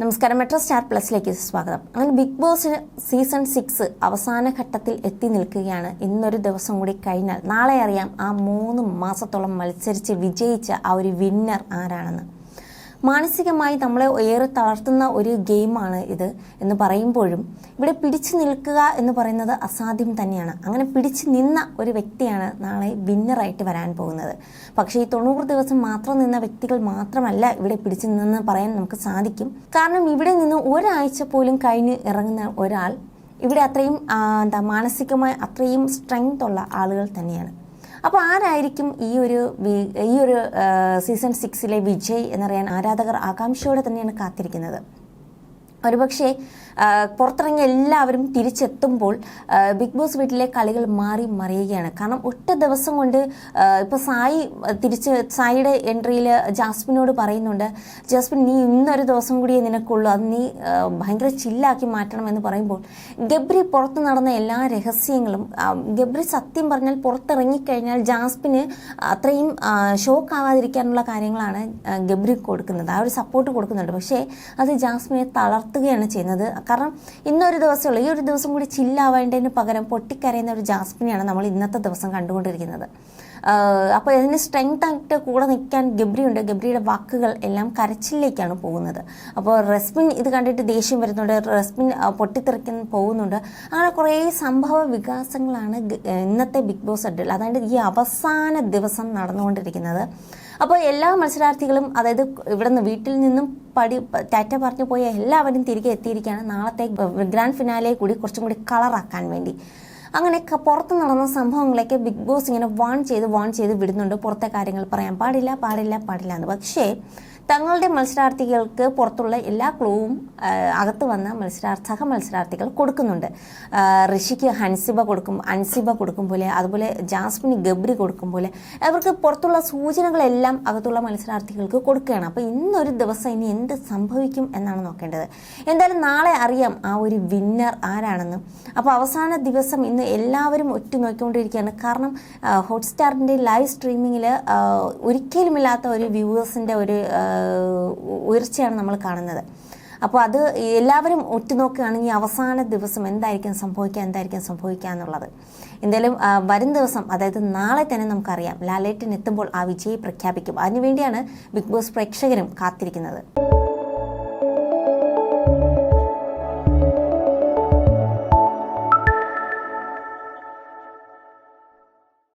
നമസ്കാരം. Metro star പ്ലസിലേക്ക് സ്വാഗതം. അങ്ങനെ ബിഗ് ബോസിന് സീസൺ സിക്സ് അവസാന ഘട്ടത്തിൽ എത്തി നിൽക്കുകയാണ്. ഇന്നൊരു ദിവസം കൂടി കഴിഞ്ഞാൽ നാളെ അറിയാം ആ മൂന്ന് മാസത്തോളം മത്സരിച്ച് വിജയിച്ച ആ ഒരു വിന്നർ ആരാണെന്ന്. മാനസികമായി നമ്മളെ ഏറെ തളർത്തുന്ന ഒരു ഗെയിമാണ് ഇത് എന്ന് പറയുമ്പോഴും ഇവിടെ പിടിച്ചു നിൽക്കുക എന്ന് പറയുന്നത് അസാധ്യം തന്നെയാണ്. അങ്ങനെ പിടിച്ചു നിന്ന ഒരു വ്യക്തിയാണ് നാളെ വിന്നറായിട്ട് വരാൻ പോകുന്നത്. പക്ഷേ ഈ തൊണ്ണൂറ് ദിവസം മാത്രം നിന്ന വ്യക്തികൾ മാത്രമല്ല ഇവിടെ പിടിച്ചു നിന്നെന്ന് പറയാൻ നമുക്ക് സാധിക്കും. കാരണം ഇവിടെ നിന്ന് ഒരാഴ്ച പോലും കഴിഞ്ഞ് ഇറങ്ങുന്ന ഒരാൾ ഇവിടെ അത്രയും എന്താ മാനസികമായി അത്രയും സ്ട്രെങ്ത് ഉള്ള ആളുകൾ തന്നെയാണ്. അപ്പോൾ ആരായിരിക്കും ഈ ഒരു ഈ ഒരു സീസൺ സിക്സിലെ വിജയ് എന്നറിയാൻ ആരാധകർ ആകാംക്ഷയോടെ തന്നെയാണ് കാത്തിരിക്കുന്നത്? ഒരുപക്ഷെ പുറത്തിറങ്ങിയ എല്ലാവരും തിരിച്ചെത്തുമ്പോൾ ബിഗ് ബോസ് വീട്ടിലെ കളികൾ മാറി മറിയുകയാണ്. കാരണം ഒറ്റ ദിവസം കൊണ്ട് ആ, ഇപ്പൊ സായി തിരിച്ച് സായിയുടെ എൻട്രിയിൽ ജാസ്മിനോട് പറയുന്നുണ്ട് ജാസ്മിൻ നീ ഇന്നൊരു ദിവസം കൂടിയേ നിനക്കുള്ളൂ. അത് നീ ഭയങ്കര ചില്ലാക്കി മാറ്റണം എന്ന് പറയുമ്പോൾ ഗബ്രി പുറത്ത് നടന്ന എല്ലാ രഹസ്യങ്ങളും ഗബ്രി സത്യം പറഞ്ഞാൽ പുറത്തിറങ്ങിക്കഴിഞ്ഞാൽ ജാസ്മിന് അത്രയും ഷോക്ക് ആവാതിരിക്കാനുള്ള കാര്യങ്ങളാണ് ഗബ്രി കൊടുക്കുന്നത്. ആ ഒരു സപ്പോർട്ട് കൊടുക്കുന്നുണ്ട്. പക്ഷേ അത് ജാസ്മിനെ തളർത്തുകയാണ് ചെയ്യുന്നത്. കാരണം ഇന്നൊരു ദിവസമുള്ളൂ ഈ ഒരു ദിവസം കൂടി ചില്ലാവേണ്ടതിന് പകരം പൊട്ടിക്കരയുന്ന ഒരു ജാസ്മിനെയാണ് നമ്മൾ ഇന്നത്തെ ദിവസം കണ്ടുകൊണ്ടിരിക്കുന്നത്. അപ്പോൾ ഇതിന് സ്ട്രെങ്ത് ആയിട്ട് കൂടെ നിൽക്കാൻ ഗബ്രിയുണ്ട്. ഗബ്രിയുടെ വാക്കുകൾ എല്ലാം കരച്ചിലേക്കാണ് പോകുന്നത്. അപ്പോൾ റെസ്മിൻ ഇത് കണ്ടിട്ട് ദേഷ്യം വരുന്നുണ്ട്. റെസ്മിൻ പൊട്ടിത്തെറിക്കാൻ പോകുന്നുണ്ട്. അങ്ങനെ കുറേ സംഭവ വികാസങ്ങളാണ് ഇന്നത്തെ ബിഗ് ബോസ് അഡിൽ അതായത് ഈ അവസാന ദിവസം നടന്നുകൊണ്ടിരിക്കുന്നത്. അപ്പോൾ എല്ലാ മത്സരാർത്ഥികളും അതായത് ഇവിടുന്ന് വീട്ടിൽ നിന്നും പടി ടാറ്റ പറഞ്ഞു പോയ എല്ലാവരും തിരികെ എത്തിയിരിക്കുകയാണ് നാളത്തെ ഗ്രാൻഡ് ഫിനാലെ കൂടി കുറച്ചും കൂടി കളറാക്കാൻ വേണ്ടി. അങ്ങനെ പുറത്ത് നടന്ന സംഭവങ്ങളൊക്കെ ബിഗ് ബോസ് ഇങ്ങനെ വാൺ ചെയ്ത് വാൺ ചെയ്ത് വിടുന്നുണ്ട്. പുറത്തെ കാര്യങ്ങൾ പറയാൻ പാടില്ല പാടില്ല പാടില്ല എന്ന്. പക്ഷേ തങ്ങളുടെ മത്സരാർത്ഥികൾക്ക് പുറത്തുള്ള എല്ലാ ക്ലൂവും അകത്ത് വന്ന മത്സരാർത്ഥ സഹ മത്സരാർത്ഥികൾ കൊടുക്കുന്നുണ്ട്. ഋഷിക്ക് ഹൻസിബ കൊടുക്കും അൻസിബ കൊടുക്കും പോലെ അതുപോലെ ജാസ്മിന് ഗബ്രി കൊടുക്കും പോലെ അവർക്ക് പുറത്തുള്ള സൂചനകളെല്ലാം അകത്തുള്ള മത്സരാർത്ഥികൾക്ക് കൊടുക്കുകയാണ്. അപ്പോൾ ഇന്നൊരു ദിവസം ഇനി എന്ത് സംഭവിക്കും എന്നാണ് നോക്കേണ്ടത്. എന്തായാലും നാളെ അറിയാം ആ ഒരു വിന്നർ ആരാണെന്ന്. അപ്പോൾ അവസാന ദിവസം ഇന്ന് എല്ലാവരും ഒറ്റ നോക്കിക്കൊണ്ടിരിക്കുകയാണ്. കാരണം ഹോട്ട്സ്റ്റാറിന്റെ ലൈവ് സ്ട്രീമിങ്ങിൽ ഒരിക്കലുമില്ലാത്ത ഒരു വ്യൂവേഴ്സിന്റെ ഒരു ഉയർച്ചയാണ് നമ്മൾ കാണുന്നത്. അപ്പോൾ അത് എല്ലാവരും ഒറ്റുനോക്കുകയാണെങ്കിൽ അവസാന ദിവസം എന്തായിരിക്കും സംഭവിക്കുക എന്തായിരിക്കും സംഭവിക്കുക എന്നുള്ളത്. എന്തായാലും വരും ദിവസം അതായത് നാളെ തന്നെ നമുക്കറിയാം. ലാലേട്ടൻ എത്തുമ്പോൾ ആ വിജയി പ്രഖ്യാപിക്കും. അതിനുവേണ്ടിയാണ് ബിഗ് ബോസ് പ്രേക്ഷകരും കാത്തിരിക്കുന്നത്.